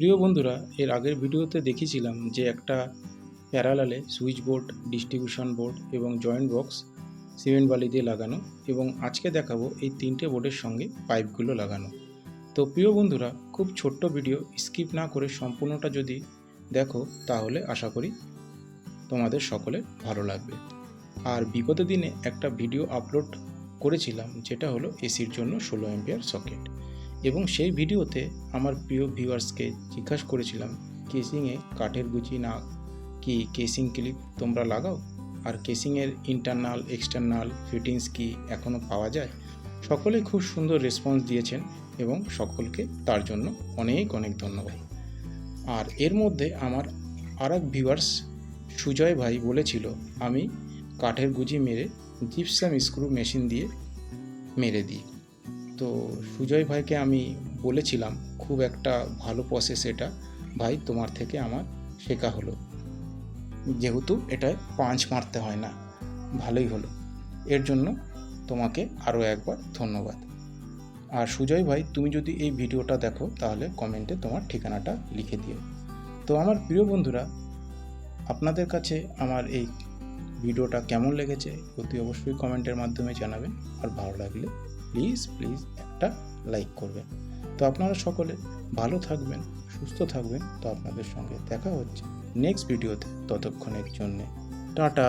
প্রিয় বন্ধুরা, এর আগের ভিডিওতে দেখিয়েছিলাম যে একটা প্যারালালে সুইচ বোর্ড, ডিস্ট্রিবিউশন বোর্ড এবং জয়েন্ট বক্স সিমেন্ট বালি দিয়ে লাগানো এবং আজকে দেখাবো এই তিনটে বোর্ডের সঙ্গে পাইপগুলো লাগানো। তো প্রিয় বন্ধুরা, খুব ছোট্ট ভিডিও, স্কিপ না করে সম্পূর্ণটা যদি দেখো, তাহলে আশা করি তোমাদের সকলের ভালো লাগবে। আর বিগত দিনে একটা ভিডিও আপলোড করেছিলাম, যেটা হলো এসির জন্য ষোলো এম্পিয়ার সকেট। এবং সেই ভিডিওতে আমার প্রিয় ভিউয়ার্সকে জিজ্ঞাসা করেছিলাম, কেসিংয়ে কাঠের গুচি না কি কেসিং ক্লিপ তোমরা লাগাও? আর কেসিংয়ের ইন্টারনাল এক্সটার্নাল ফিটিংস কি এখনও পাওয়া যায়? সকলে খুব সুন্দর রেসপন্স দিয়েছেন এবং সকলকে তার জন্য অনেক অনেক ধন্যবাদ। আর এর মধ্যে আমার আর এক ভিউয়ার্স সুজয় ভাই বলেছিল, আমি কাঠের গুজি মেরে জিপসাম স্ক্রু মেশিন দিয়ে মেরে দিই। তো সুজয় ভাইকে আমি বলেছিলাম, খুব একটা ভালো প্রসেস এটা। ভাই, তোমার থেকে আমার শেখা হলো। যেহেতু এটায় পাঁচ মারতে হয় না, ভালোই হলো। এর জন্য তোমাকে আরও একবার ধন্যবাদ। আর সুজয় ভাই, তুমি যদি এই ভিডিওটা দেখো, তাহলে কমেন্টে তোমার ঠিকানাটা লিখে দিও। তো আমার প্রিয় বন্ধুরা, আপনাদের কাছে আমার এই ভিডিওটা কেমন লেগেছে, অতি অবশ্যই কমেন্টের মাধ্যমে জানাবেন। আর ভালো লাগলে প্লিজ প্লিজ একটা লাইক করবেন। তো আপনারা সকলে ভালো থাকবেন, সুস্থ থাকবেন। তো আপনাদের সঙ্গে দেখা হচ্ছে নেক্সট ভিডিওতে ততক্ষণের জন্যে। টাটা।